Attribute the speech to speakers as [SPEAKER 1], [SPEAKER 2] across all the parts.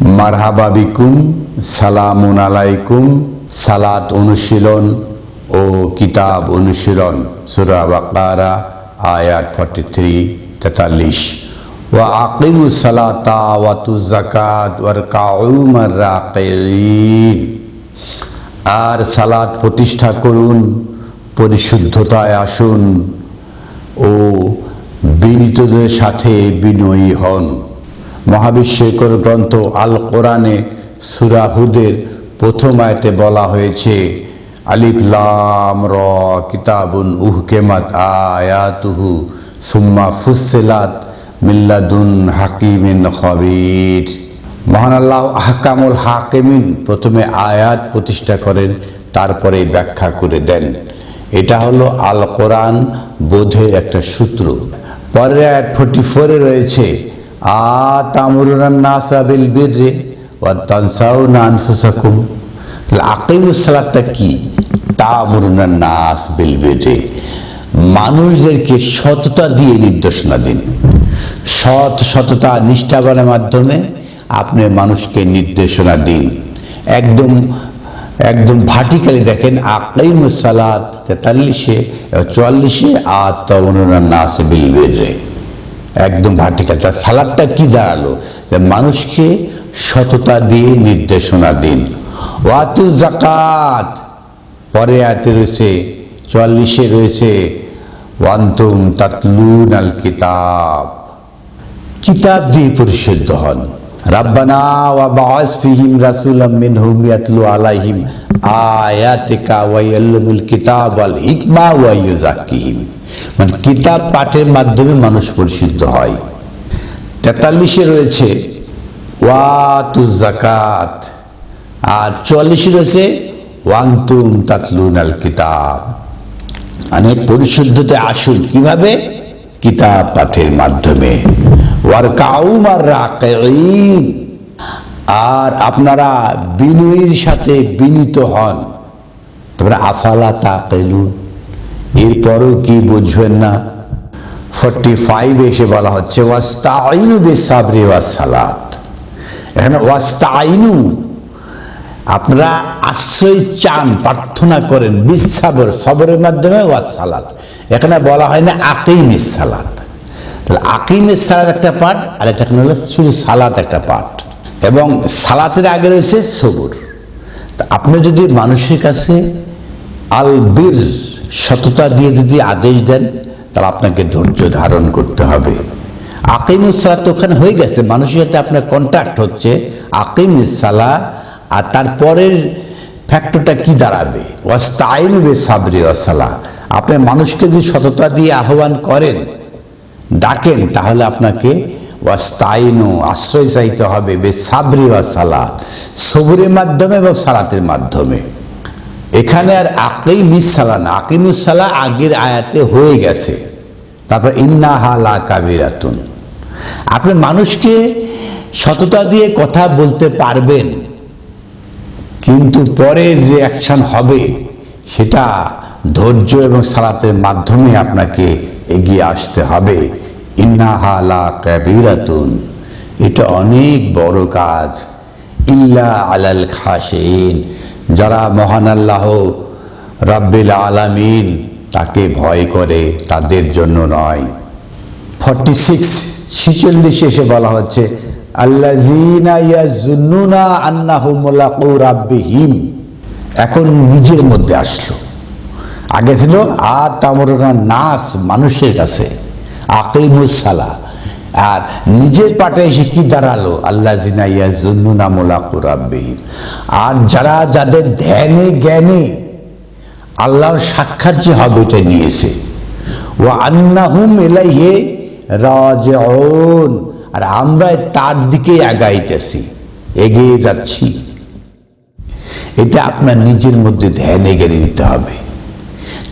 [SPEAKER 1] মারহাবা বিকুম, সালামুন আলাইকুম, সালাত অনুশীলন ও কিতাব অনুশীলন। সুরা বাকারা, আয়াত ফর্টি থ্রি তেতাল্লিশ। ও আকিমু সালাতা ওয়াতু জাকাত ওয়ার কাউমার আর সালাত প্রতিষ্ঠা করুন, পরিশুদ্ধতায় আসুন ও বিনীতদের সাথে বিনয়ী হন। মহাবিশ্বকর গ্রন্থ আল কোরআনে সুরাহুদের প্রথম আয়তে বলা হয়েছে, আলিফ লাম র, কিতাবুন উহকেমাত আয়াতুহু, সুম্মা ফুসেলাত মিল্লাদুন হাকিমিন হবির মহান আল্লাহ হাকামুল হাকিমিন প্রথমে আয়াত প্রতিষ্ঠা করেন তারপরে ব্যাখ্যা করে দেন। এটা হলো আল কোরআন বোধের একটা সূত্র। পরের আয়াত ফোর্টি ফোরে রয়েছে সালাতটা কি? মানুষদেরকে সততা দিয়ে নির্দেশনা দিন। সৎ সততা নিষ্ঠাবানের মাধ্যমে আপনি মানুষকে নির্দেশনা দিন। একদম একদম ভার্টিক্যালি দেখেন আকাইমুস সালাত তেতাল্লিশে, চুয়াল্লিশে আর তবনুরা নাসে বিলবেরে একদম ভার্টিক্যাল। তার সালাদটা কি দাঁড়াল? যে মানুষকে সততা দিয়ে নির্দেশনা দিন। ওয়াতু জাকাত পরে আয়াতে রয়েছে, চুয়াল্লিশে রয়েছে, ওয়ান্তুম তাতলুন আল কিতাব। কিতাব দিয়ে পরিশুদ্ধ হন। রাব্বানা ওয়া বাআস ফিহিম রাসূলাম মিনহুম ইয়াতলু আলাইহিম আয়াতিকা ওয়া ইয়াল্লামুল কিতাব ওয়াল হিকমা ওয়া মানে কিতাব পাঠের মাধ্যমে মানুষ পরিশুদ্ধ হয়। তেতাল্লিশে রয়েছে, ওয়াতু জাকাত আর চুয়াল্লিশে রয়েছে, ওয়ান্তুম তাতলুন আল কিতাব। মানে পরিশুদ্ধতে আসুন। কীভাবে? কিতাব পাঠের মাধ্যমে। ওয়ার কাউমার রাকিন আর আপনারা বিনয়ীর সাথে বিনীত হন। তারপরে আফালা তাকেলুন। এরপরও কি বুঝবেন না? ফর্টি ফাইভ এসে বলা হচ্ছে, ওয়াস্তাইনু বেসাবরি ওয়াসালাত এখানে ওয়াস্তাইনু, আপনারা আশ্রয় চান, প্রার্থনা করেন বিশ্বাবর সবরের মাধ্যমে ওয়াজ সালাত এখানে বলা হয় না আকিমের সালাত তাহলে আকিমের সালাত একটা পাঠ, আর একটা হলো? শুধু সালাত একটা পাঠ। এবং সালাতের আগে রয়েছে সবুর। তা আপনি যদি মানুষের কাছে আল বীর সততা দিয়ে যদি আদেশ দেন, তাহলে আপনাকে ধৈর্য ধারণ করতে হবে। আকিমুস সালাত ওখানে হয়ে গেছে। মানুষের সাথে আপনার কন্ট্যাক্ট হচ্ছে। আকিমুস সালা আর তারপরের ফ্যাক্টরটা কি দাঁড়াবে? ওয়াস্তাইনু বে সাবরি ওয়াসালা আপনি মানুষকে যদি সততা দিয়ে আহ্বান করেন, ডাকেন, তাহলে আপনাকে ওয়াস্তাইনু আশ্রয় চাইতে হবে বে সাবরি ওয়াসালা সবুরের মাধ্যমে এবং সালাতের মাধ্যমে। এখানে আর আকিমিস সালা না। আকিমুস সালা আগের আয়াতে হয়ে গেছে। তারপর ইন্না হালা কাবিরাতুন। আপনি মানুষকে সততা দিয়ে কথা বলতে পারবেন, কিন্তু পরের যে অ্যাকশন হবে, সেটা ধৈর্য এবং সালাতের মাধ্যমে আপনাকে এগিয়ে আসতে হবে। ইন্না হালা কাবিরাতুন। এটা অনেক বড় কাজ। ইল্লা আলাল খাসেন যারা মহান আল্লাহ, রাব্বিল আলামিন তাকে ভয় করে, তাদের জন্য নয়। ফর্টি সিক্স ছিচল্লিশে এসে বলা হচ্ছে রাব্বিহিম। এখন নিজের মধ্যে আসলো। আগে ছিল আর তামরনা নাস, মানুষের কাছে। আকিমুস সালা আর নিজের পাটে এসে কি দাঁড়াল? আল্লাহ জিনা ইয়াজুন্নুনা মুলাকু রাব্বিহিম। আর যারা যাদের ধ্যানে জ্ঞানে আল্লাহর সাক্ষাৎ যে হবে এটা নিয়েছে। ও আন্নাহুম এলাইহে রাজিউন। আর আমরা তার দিকে আগাইতেছি। এগিয়ে যাচ্ছি। এটা আপনার নিজের মধ্যে ধ্যান এগিয়ে নিতে হবে।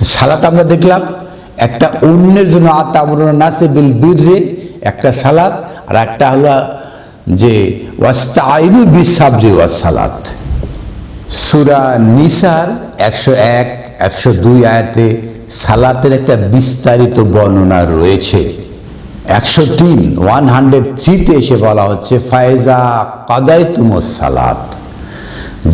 [SPEAKER 1] সালাত আমরা দেখলাম, একটা অন্যের জন্য আতামরণ নাসে বিল বীররে একটা সালাত আর একটা হলো যে ওয়াস্তাইনু বিসাবরি ওয়াস সালাত সুরা নিসার একশো এক, একশো দুই আয়াতে সালাতের একটা বিস্তারিত বর্ণনা রয়েছে। একশো তিন ওয়ান হান্ড্রেড থ্রিতে এসে বলা হচ্ছে ফায়জা কাদাই তুমো সালাত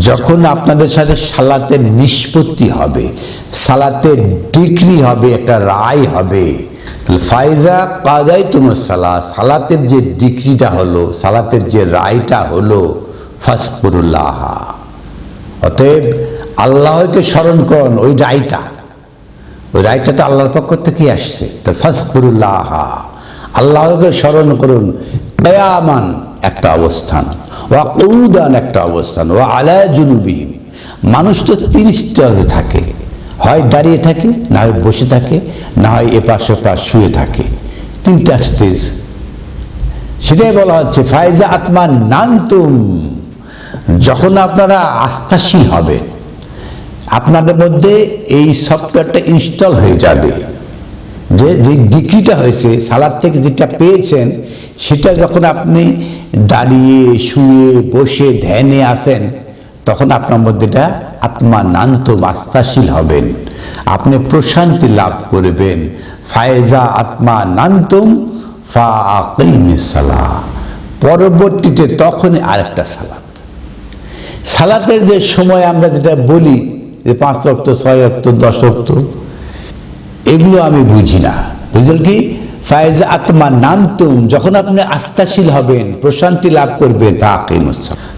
[SPEAKER 1] যখন আপনাদের সাথে সালাতের নিষ্পত্তি হবে, সালাতের ডিগ্রি হবে, একটা রায় হবে তাহলে ফায়জা কাদাই তুমো সালাত সালাতের যে ডিগ্রিটা হলো, সালাতের যে রায়টা হলো, ফাসকুরুল্লাহ। অতএব আল্লাহকে স্মরণ করুন ওই রায়টা। ওই রায়টা তো আল্লাহর পক্ষ থেকেই আসছে। তো ফাসকুরুল্লাহ আল্লাহকে স্মরণ করুন কয়ামান একটা অবস্থান ও কৌদান একটা অবস্থান ও আলায় জুনুবি মানুষ তো স্টেজে থাকে। হয় দাঁড়িয়ে থাকে, না হয় বসে থাকে, না হয় এপাশ ওপাশ শুয়ে থাকে। তিনটা স্টেজ। সেটাই বলা হচ্ছে ফায়জা আত্মা নান্তুম। যখন আপনারা আস্থাশীল হবে আপনাদের মধ্যে এই সফটওয়্যারটা ইনস্টল হয়ে যাবে। যে যে ডিগ্রিটা হয়েছে, সালাদ থেকে যেটা পেয়েছেন, সেটা যখন আপনি দাঁড়িয়ে, শুয়ে, বসে, ধ্যানে আসেন তখন আপনার মধ্যে এটা আত্মা নান্ত আস্থাশীল হবেন। আপনি প্রশান্তি লাভ করবেন। ফায়জা আত্মা নান্তম ফা সালাহ। পরবর্তীতে তখনই আরেকটা সালাত। সালাতের যে সময় আমরা যেটা বলি, যে পাঁচ রক্ত ছয় রক্ত দশ রক্ত এগুলো আমি বুঝি না। বুঝলেন কি? ফায়জ আত্মা নামতুম যখন আপনি আস্থাশীল হবেন, প্রশান্তি লাভ করবেন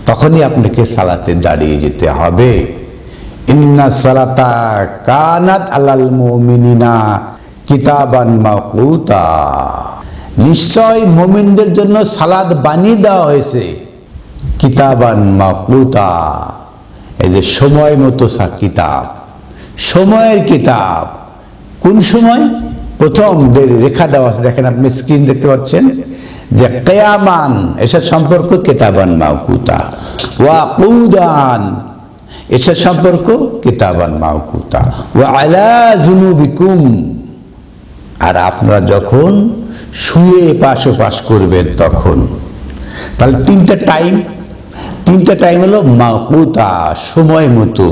[SPEAKER 1] তখনই আপনাকে সালাতে দাঁড়িয়ে যেতে হবে। ইন্না সালাতা কানাত আলাল মুমিনিনা কিতাবান মাকুতা। নিশ্চয় মুমিনদের জন্য সালাদ বানিয়ে দেওয়া হয়েছে। কিতাবান মাকুতা। এই যে সময় মতো সা কিতাব। সময়ের কিতাব। কোন সময়? প্রথম যে রেখা দেওয়া আছে। দেখেন আপনি স্ক্রিন দেখতে পাচ্ছেন যে কেয়ামান, এসব সম্পর্ক কেতাবান মাউকুতা ওয়া কৌদান, এসব সম্পর্ক কেতাবান মাউকুতা ওয়া আলা জুনুবিকুম, আর আপনারা যখন শুয়ে পাশ পাশ করবেন তখন। তাহলে তিনটা টাইম তিনটা টাইম হলো মাকুতা সময় মতো।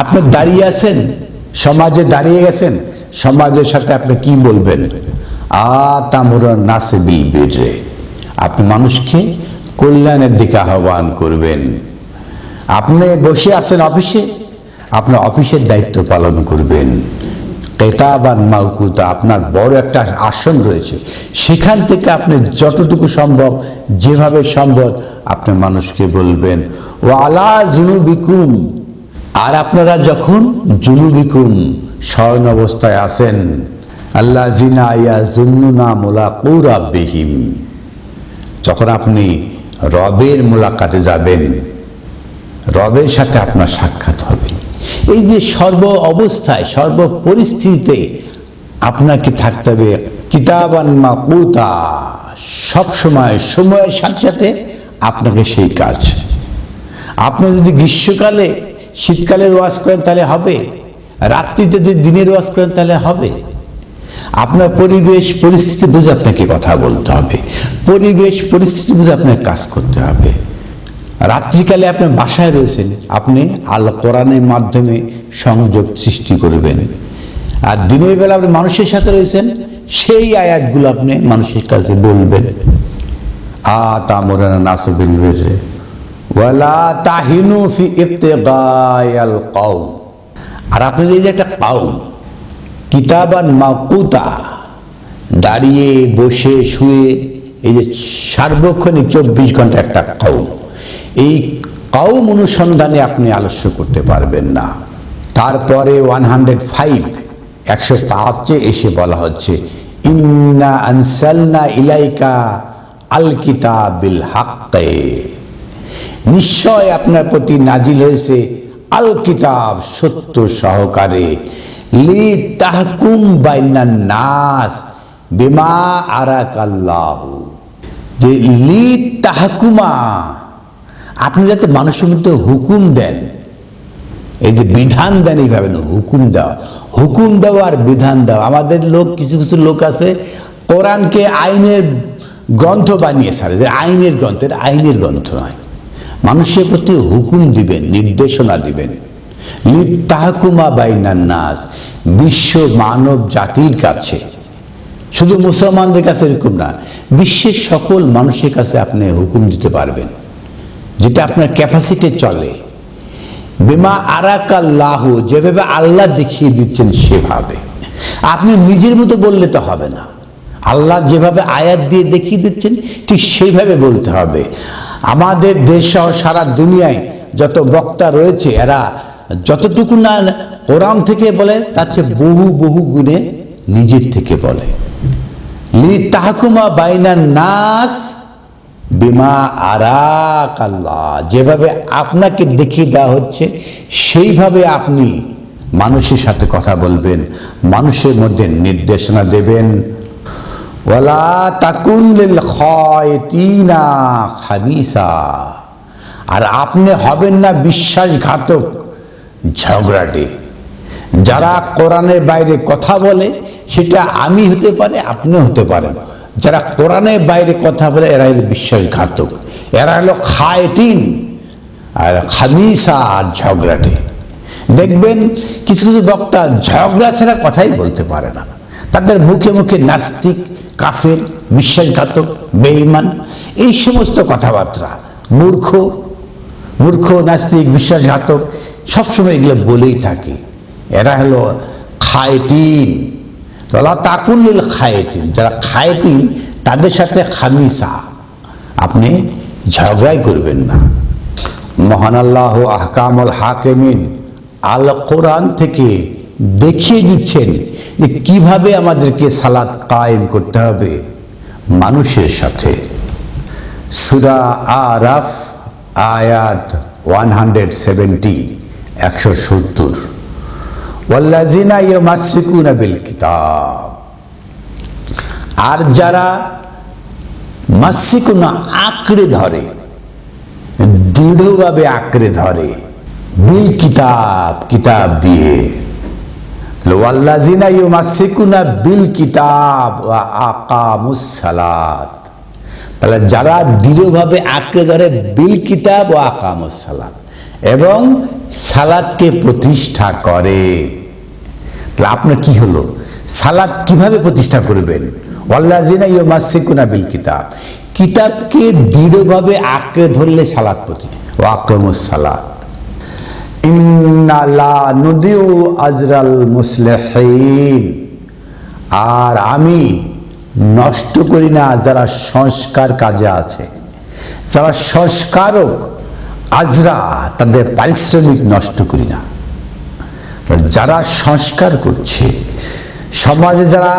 [SPEAKER 1] আপনি দাঁড়িয়ে আছেন, সমাজে দাঁড়িয়ে গেছেন সমাজের সাথে আপনি কি বলবেন? আ তামুরা নাসে আপনি মানুষকে কল্যাণের দিকে আহ্বান করবেন। আপনি বসে আছেন অফিসে আপনার অফিসের দায়িত্ব পালন করবেন। কেতাবান মাউকুতা, আপনার বড় একটা আসন রয়েছে। সেখান থেকে আপনি যতটুকু সম্ভব, যেভাবে সম্ভব আপনি মানুষকে বলবেন ও আলা জুনুবিকুম। আর আপনারা যখন জুনুবিকুম স্মরণ অবস্থায় আছেন। আল্লাহ জিনা ইয়া জুন্নুনা মোলা কৌরা যখন আপনি রবের মোলাকাতে যাবেন, রবের সাথে আপনার সাক্ষাৎ হবে। এই যে সর্ব অবস্থায়, সর্ব পরিস্থিতিতে আপনাকে থাকতে হবে কিতাবান মাকুতা। সব সময়, সময়ের সাথে সাথে আপনাকে সেই কাজ। আপনি যদি গ্রীষ্মকালে, শীতকালের ওয়াজ করেন, তাহলে হবে। রাত্রিতে যদি দিনের ওয়াজ করেন, তাহলে হবে। আপনার পরিবেশ, পরিস্থিতি বুঝে আপনাকে কথা বলতে হবে। পরিবেশ, পরিস্থিতি বুঝে আপনাকে কাজ করতে হবে। রাত্রিকালে আপনি বাসায় রয়েছেন, আপনি আল কোরআনের মাধ্যমে সংযোগ সৃষ্টি করবেন। আর দিনের বেলা আপনি মানুষের সাথে রয়েছেন, সেই আয়াতগুলো আপনি মানুষের কাছে বলবেন। আ তামরানা নাসবিল ওয়ালা তাহিনু ফি ইবতিগায়াল কওম আর আপনি এই যে একটা কওম কিতাবান মাকুতা দাঁড়িয়ে বসে শুয়ে, এই যে সার্বক্ষণিক চব্বিশ ঘণ্টা একটা কওম, এই কওম অনুসন্ধানে আপনি আলস্য করতে পারবেন না। তারপরে ওয়ান হান্ড্রেড ফাইভ, একশো পাঁচে এসে বলা হচ্ছে, ইন্না আনসালনা ইলাইকা আল কিতাবিল হাক্কে। নিশ্চয় আপনার প্রতি নাজিল হয়েছে আল কিতাব সত্য সহকারে। লি তাহকুম বাইনান নাস বিমা আরাকাল্লাহ। যে লি তাহকুমা, আপনি যাতে মানুষের মধ্যে হুকুম দেন, এই যে বিধান দেন এইভাবে না, হুকুম দেওয়া। হুকুম দেওয়া আর বিধান দেওয়া। আমাদের লোক, কিছু কিছু লোক আছে, কোরআনকে আইনের গ্রন্থ বানিয়ে সারে যে আইনের গ্রন্থ, এটা আইনের গ্রন্থ নয়। মানুষের প্রতি হুকুম দিবেন, নির্দেশনা দিবেন। তাহকুমা বাইনান নাস, বিশ্ব মানব জাতির কাছে। শুধু মুসলমানদের কাছে এরকম না, বিশ্বের সকল মানুষের কাছে আপনি হুকুম দিতে পারবেন, যেটা আপনার ক্যাপাসিটি চলে। বেমা আরাকাল্লাহ, যেভাবে আল্লাহ দেখিয়ে দিচ্ছেন সেভাবে। আপনি নিজের মতো বললে তো হবে না। আল্লাহ যেভাবে আয়াত দিয়ে দেখিয়ে দিচ্ছেন, ঠিক সেইভাবে বলতে হবে। আমাদের দেশ সহ সারা দুনিয়ায় যত বক্তা রয়েছে, এরা যতটুকু না কোরআন থেকে বলে, তার চেয়ে বহু বহু গুণে নিজের থেকে বলে। তাহকুমা বাইনান নাস বিমা আরাক আল্লাহ যেভাবে আপনাকে দেখিয়ে দেওয়া হচ্ছে, সেইভাবে আপনি মানুষের সাথে কথা বলবেন, মানুষের মধ্যে নির্দেশনা দেবেন। ওয়ালা তাকুন লিল খায়তিনা খাবিসা। আর আপনি হবেন না বিশ্বাসঘাতক ঝগড়াটে। যারা কোরআনের বাইরে কথা বলে, সেটা আমি হতে পারে, আপনিও হতে পারেন। যারা কোরআনের বাইরে কথা বলে, এরা হলো বিশ্বাসঘাতক। এরা হলো খায়তিন আর খামিসা আর ঝগড়াটে। দেখবেন কিছু কিছু বক্তা ঝগড়া ছাড়া কথাই বলতে পারে না। তাদের মুখে মুখে নাস্তিক কাফের, বিশ্বাসঘাতক, বেঈমান, এই সমস্ত কথাবার্তা, মূর্খ মূর্খ, নাস্তিক, বিশ্বাসঘাতক, সবসময় এগুলো বলেই থাকে। এরা হলো খায়তিন। তোলা তাকুল্লিল খায়েতিন, যারা খায়েতিন, তাদের সাথে খামিসা। আপনি ঝগড়াই করবেন না। মহান আল্লাহ আহকামুল হাকিমিন আল কোরআন থেকে দেখিয়ে দিচ্ছেন যে কীভাবে আমাদেরকে সালাত কায়েম করতে হবে মানুষের সাথে। সুরা আরাফ, আয়াত ওয়ান হান্ড্রেড সেভেন্টি, একশো সত্তর। ওয়াল্লাজিনা ইয়মাসিকুনা বিল কিতাব আর যারা মাসিকুনা আঁকড়ে ধরে, দৃঢ়ভাবে আঁকড়ে ধরে বিল কিতাব কিতাব দিয়ে ওয়াল্লাজিনা ইয়মাসিকুনা বিল কিতাব ওয়া আকামুস সালাত তাহলে যারা দৃঢ়ভাবে আঁকড়ে ধরে বিল কিতাব ও আকামুস সালাত এবং সালাদকে প্রতিষ্ঠা করে, তাহলে আপনার কি হলো? সালাদ কীভাবে প্রতিষ্ঠা করবেন? ওয়াল্লাজিনা ইয়মাসিকুনা বিল কিতাব কিতাবকে দৃঢ়ভাবে আঁকড়ে ধরলে সালাদ প্রতি ও আক্রমুস সালাদ ইন্নালা আজরাল মুসলেহীন। আর আমি নষ্ট করি না যারা সংস্কার কাজে আছে। যারা সংস্কারক, আজরা তাদের পারিশ্রমিক নষ্ট করি না। যারা সংস্কার করছে, সমাজে যারা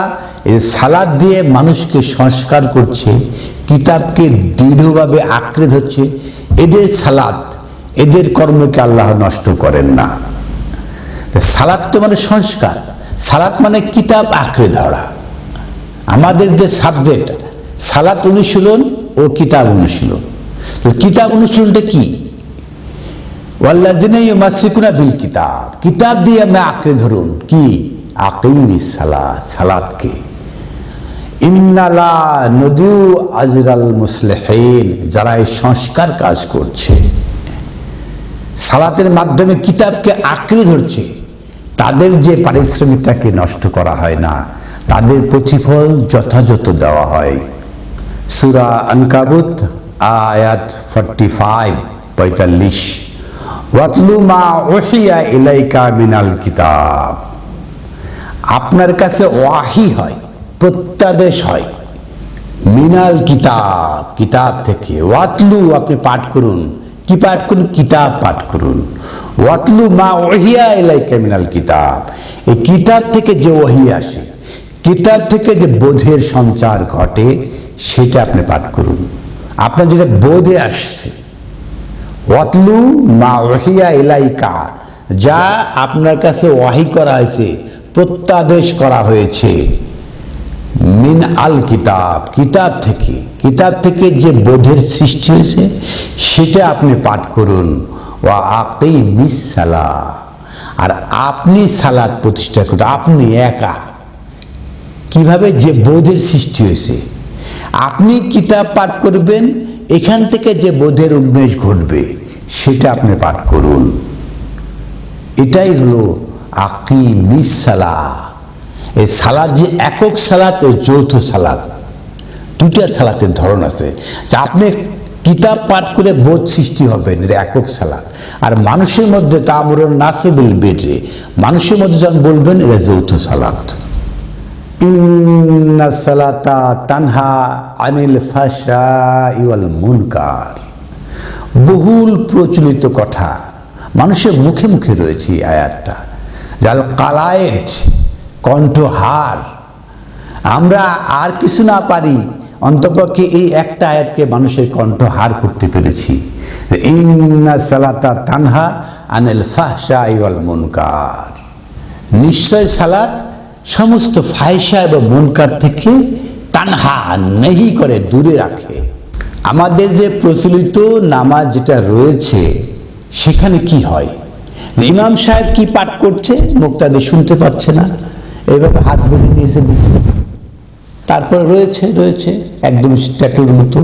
[SPEAKER 1] সালাদ দিয়ে মানুষকে সংস্কার করছে, কিতাবকে দৃঢ়ভাবে আঁকড়ে ধরছে, এদের সালাদ এদের কর্মকে আল্লাহ নষ্ট করেন না। সালাদ তো মানে সংস্কার। সালাদ মানে কিতাব আঁকড়ে ধরা। আমাদের যে সাবজেক্ট, সালাত অনুশীলন ও কিতাব অনুশীলন। তো কিতাব অনুশীলনটা কি? ওয়াল্লাজিনা বিল কিতাব। কিতাব দিয়ে আমরা আঁকড়ে ধরুন। কি? আকিমি সালাত। সালাতকে ইন্নালা নদু আজরাল মুসলেহীন। যারা এই সংস্কার কাজ করছে। সালাতের মাধ্যমে কিতাবকে আঁকড়ে ধরছে। তাদের যে পারিশ্রমিকটাকে নষ্ট করা হয় না, তাদের প্রতিফল যথাযথ দেওয়া হয়। সুরা আনকাবুত, আয়াত ফর্টি ফাইভ পঁয়তাল্লিশ। ওয়াতলু মা ওহিয়া ইলাইকা মিনাল কিতাব। আপনার কাছে ওয়াহি হয়, প্রত্যাদেশ হয়। মিনাল কিতাব কিতাব থেকে। ওয়াতলু, আপনি পাঠ করুন। কি পাঠ করুন? কিতাব পাঠ করুন। ওয়াতলু মা ওহিয়া এলাই মিনাল কিতাব। এই কিতাব থেকে যে ওহি আসে, কিতাব থেকে যে বোধের সঞ্চার ঘটে, সেটা আপনি পাঠ করুন। আপনার যেটা বোধে আসছে, ওয়াতলু মা ওহিয়া ইলাইকা, যা আপনার কাছে ওয়াহি করা হয়েছে, প্রত্যাদেশ করা হয়েছে। মিন আল কিতাব কিতাব থেকে। কিতাব থেকে যে বোধের সৃষ্টি হয়েছে, সেটা আপনি পাঠ করুন। ও আকেই মিস সালা আর আপনি সালাদ প্রতিষ্ঠা করুন। আপনি একা। কীভাবে যে বোধের সৃষ্টি হয়েছে? আপনি কিতাব পাঠ করবেন, এখান থেকে যে বোধের উন্মেষ ঘটবে, সেটা আপনি পাঠ করুন। এটাই হলো আকি মিসালা এই সালাদ যে একক সালাত ও যৌথ সালাদ। দুটা সালাতের ধরন আছে। যা আপনি কিতাব পাঠ করে বোধ সৃষ্টি হবেন এটা একক সালাদ। আর মানুষের মধ্যে তা তামরুন নাসিবুল বেডে মানুষের মধ্যে যখন বলবেন এটা যৌথ সালাদ। ইন্না সালাতা তানহা আনিল ফাশা ইওয়াল মুনকার। বহুল প্রচলিত কথা। মানুষের মুখে মুখে রয়েছে আয়াতটা। যাল কালায়েট কণ্ঠহার আমরা আর কিছু না পারি, অন্তপক্ষে এই একটা আয়াতকে মানুষের কণ্ঠহার করতে পেরেছি। তানহা আনিল ফাহশা ইওয়াল মুনকার। নিশ্চয় সালাত সমস্ত ফায়সা এবং মনকার থেকে তানহা নেহি করে দূরে রাখে। আমাদের যে প্রচলিত নামাজ যেটা রয়েছে, সেখানে কি হয়? ইমাম সাহেব কি পাঠ করছে? মুক্তাদের শুনতে পাচ্ছে না। এইভাবে হাত বেঁধে নিয়েছে মুখে। তারপরে রয়েছে রয়েছে একদম স্ট্যাটুর মতো।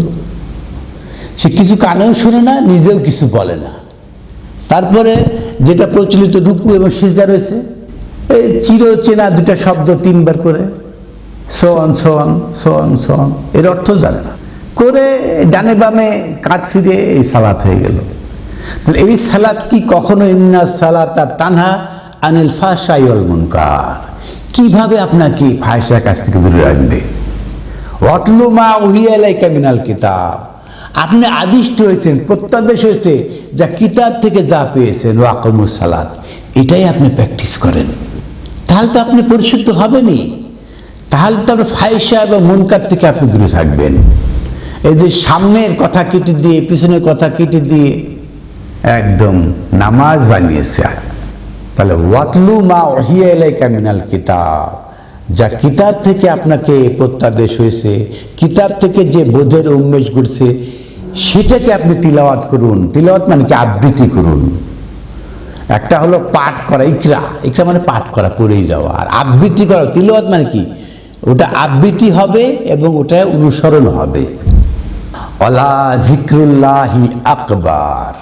[SPEAKER 1] সে কিছু কানেও শোনে না, নিজেও কিছু বলে না। তারপরে যেটা প্রচলিত রুকু এবং সিজদা রয়েছে, এই চির চেনা দুটা শব্দ তিনবার করে সোন সোন সোন সোন এর অর্থ জানে না। করে ডানে বামে কাজ ফিরে এই সালাত হয়ে গেল। তাহলে এই সালাত কি কখনো, ইন্না সালাত আর তানহা আনিল ফাশাইল মুনকার? কীভাবে আপনাকে ফায়সার কাছ থেকে দূরে রাখবে? অতলু মা উহিয়ালাইকা মিনাল কিতাব। আপনি আদিষ্ট হয়েছেন, প্রত্যাদেশ হয়েছে, যা কিতাব থেকে যা পেয়েছেন ওয়াকমুস সালাত। এটাই আপনি প্র্যাকটিস করেন। তাহলে তো আপনি পরিশুদ্ধ হবেনই। তাহলে তো আপনার ফায়সা এবং মনকার থেকে আপনি দূরে থাকবেন। এই যে সামনের কথা কেটে দিয়ে, পিছনের কথা কেটে দিয়ে, একদম নামাজ বানিয়েছে তাহলে ওয়াতলু মা ওহিয়া এলাইকা মিনাল কিতাব। যা কিতাব থেকে আপনাকে প্রত্যাদেশ হয়েছে, কিতাব থেকে যে বোধের উন্মেষ ঘটছে, সেটাকে আপনি তিলাওয়াত করুন। তিলাওয়াত মানে কি? আবৃত্তি করুন। একটা হলো পাঠ করা, ইকরা। ইকরা মানে পাঠ করা পড়েই যাওয়া। আর আবৃত্তি করা, তিলওয়াত মানে কি? ওটা আবৃত্তি হবে এবং ওটা অনুসরণ হবে। অলা জিক্রুল্লাহি আকবার।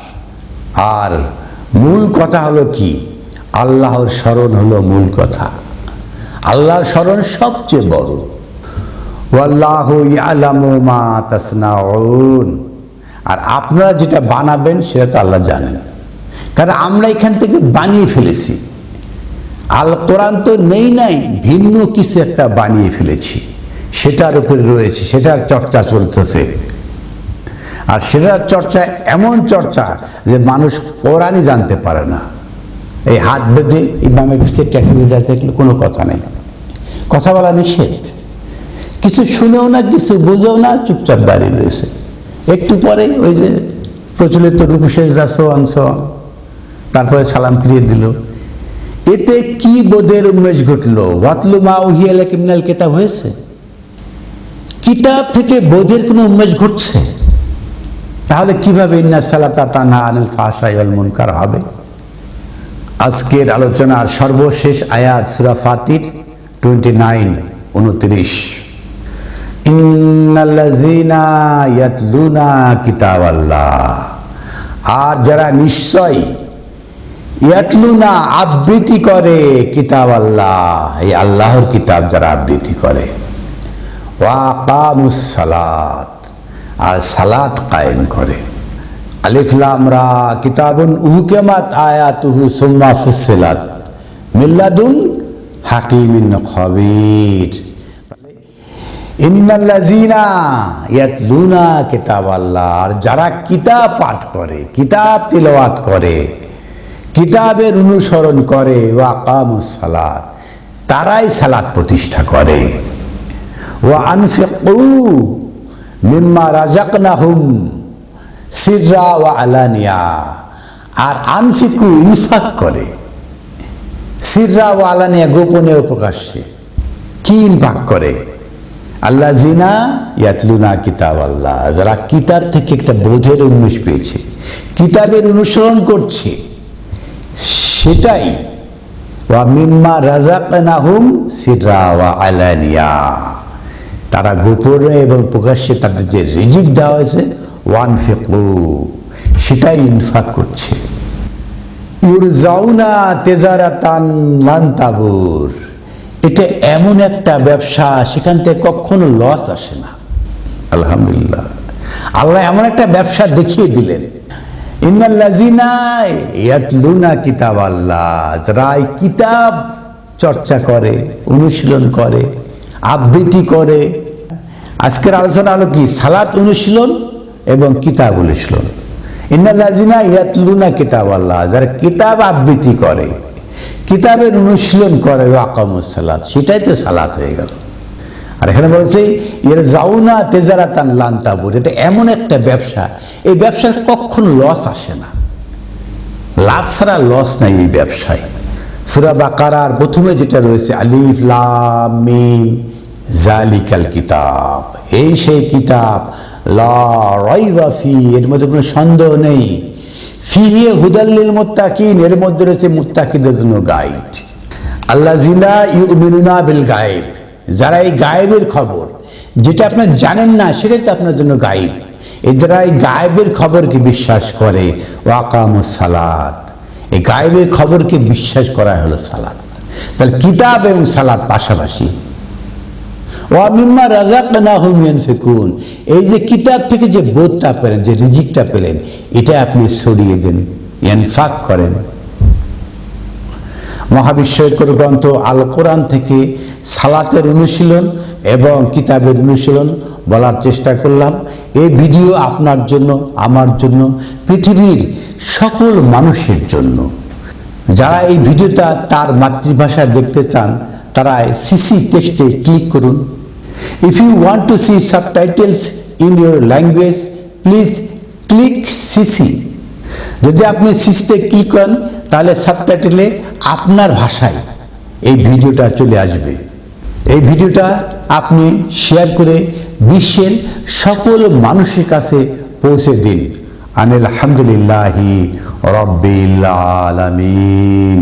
[SPEAKER 1] আর মূল কথা হলো কি? আল্লাহর স্মরণ হলো মূল কথা। আল্লাহর স্মরণ সবচেয়ে বড়। ওয়াল্লাহু ইয়ালামু মা তাসনাউন। আর আপনারা যেটা বানাবেন সেটা তো আল্লাহ জানেন। কারণ আমরা এখান থেকে বানিয়ে ফেলেছি। আল কোরআন তো নেই নাই, ভিন্ন কিছু একটা বানিয়ে ফেলেছি। সেটার উপরে রয়েছে, সেটার চর্চা চলতেছে। আর সেটার চর্চা এমন চর্চা যে মানুষ কোরআনই জানতে পারে না। এই হাত বেঁধে ইমামের পিছিয়ে ট্যাটুইডার দেখলে কোনো কথা নেই। কথা বলা নিষেধ। কিছু শুনেও না, কিছু বুঝেও না, চুপচাপ দাঁড়িয়ে রয়েছে। একটু পরে ওই যে প্রচলিত রুকুশেষ রাসোয়ান সোয়ান তারপরে সালাম ফিরিয়ে দিল। এতে কি বোধের উন্মেষ ঘটলো? ওয়াতলু মা উহিয়ালা কিমিনাল কেতাব হয়েছে? কিতাব থেকে বোধের কোনো উন্মেষ ঘটছে? তাহলে কীভাবে ইন্না সালাতা তানা আনিল ফাশাই ওয়াল মুনকার হবে? আজকের আলোচনার সর্বশেষ আয়াত সুরা ফাতির টোয়েন্টি নাইন উনত্রিশ আর যারা নিশ্চয় ইয়াতলুনা আবৃত্তি করে কিতাব আল্লাহ এই আল্লাহর কিতাব যারা আবৃত্তি করে। ওয়াকামুস সালাত, আর সালাত কায়েম করে। আলিফ লাম রা কিতাবুন উহুকেমাত আয়াতুহু সুম্মা ফুসিলাত মিল্লাদুন হাকিমিন খবির। ইন্নাল্লাযীনা ইয়াতলুনা কিতাব আল্লাহ আর যারা কিতাব পাঠ করে, কিতাব তিলাওয়াত করে, কিতাবের অনুসরণ করে ও আকামুস সালাত, তারাই সালাত প্রতিষ্ঠা করে। ও আনফিকু মিম্মা রাজাকনাহুম সিররা ও আলানিয়া। আর আনফিকু ইনফাক করে। সিররা ও আলানিয়া গোপনে ও প্রকাশ্যে। কি ইনফাক করে? আল্লাহ জিনা ইয়াতলুনা কিতাব আল্লাহ যারা কিতাব থেকে একটা বোঝের উন্মেষ পেয়েছে, কিতাবের অনুসরণ করছে, সেটাই ওয়া মিম্মা রাজাকনাহুম সিররা ওয়া আলানিয়া। তারা গোপনে এবং প্রকাশ্যে তাদের যে রিজিক দেওয়া হয়েছে ওয়ান ফেকু সেটাই ইনফাক করছে। ইউরজাউনা তেজারাতান লান্তাবুর, এটা এমন একটা ব্যবসা, সেখান থেকে কখনো লস আসে না। আলহামদুলিল্লাহ। আল্লাহ এমন একটা ব্যবসা দেখিয়ে দিলেন। ইয়াতলুনা কিতাব আল্লাহ যারা কিতাব চর্চা করে, অনুশীলন করে আবৃত্তি করে। আজকের আলোচনা হলো কি? সালাত অনুশীলন এবং কিতাব অনুশীলন ইন্নাল্লাজিনা ইয়াতলুনা কিতাব আল্লাহ যারা কিতাব আবৃত্তি করে, কিতাবের অনুশীলন করে আকামুস সালাত, সেটাই তো সালাত হয়ে গেল। আর এখানে বলছে এর যাওনা তেজারাতান লান্তাবুর এটা এমন একটা ব্যবসা, এই ব্যবসার কখনো লস আসে না। লাভ ছাড়া লস নাই এই ব্যবসায়। সুরা বাকারার প্রথমে যেটা রয়েছে, আলিফ, লাম, মিম জালিকাল কিতাব। এই সেই কিতাব লা রাইবা ফি, এর মধ্যে কোনো সন্দেহ নেই। ফিহে হুদাল্লিল মুত্তাকিন, এর মধ্যে রয়েছে মুত্তাকিদের জন্য গাইড। আল্লাহ জিলা ইউমিনুনা বিল গায়েব, যারা এই গায়েবের খবর, যেটা আপনার জানেন না, সেটাই তো আপনার জন্য গায়েব। এই যারা এই গায়েবের খবরকে বিশ্বাস করে ওয়াকামুস সালাত। এই গায়েবের খবরকে বিশ্বাস করা হলো সালাত। তাহলে কিতাব এবং সালাত পাশাপাশি ওয়ামিম্মা এই যে কিতাব থেকে যে বোধটা পেলেন, যে রিজিকটা পেলেন, এটা আপনি সরিয়ে দেন, ইয়ানফাক করেন। মহাবিশ্বকর গ্রন্থ আল কোরআন থেকে সালাতের অনুশীলন এবং কিতাবের অনুশীলন বলার চেষ্টা করলাম। এই ভিডিও আপনার জন্য, আমার জন্য, পৃথিবীর সকল মানুষের জন্য। যারা এই ভিডিওটা তার মাতৃভাষায় দেখতে চান, তারা সিসি টেক্সটে ক্লিক করুন। If you want to see subtitles in your language please click CC যদি আপনি সিসিতে ক্লিক করেন, তাহলে সাবটাইটেলে আপনার ভাষায় এই ভিডিওটা চলে আসবে। এই ভিডিওটা আপনি শেয়ার করে বিশ্বের সকল মানুষের কাছে পৌঁছে দিন। আনিল আলহামদুলিল্লাহি রব্বিল আলামিন।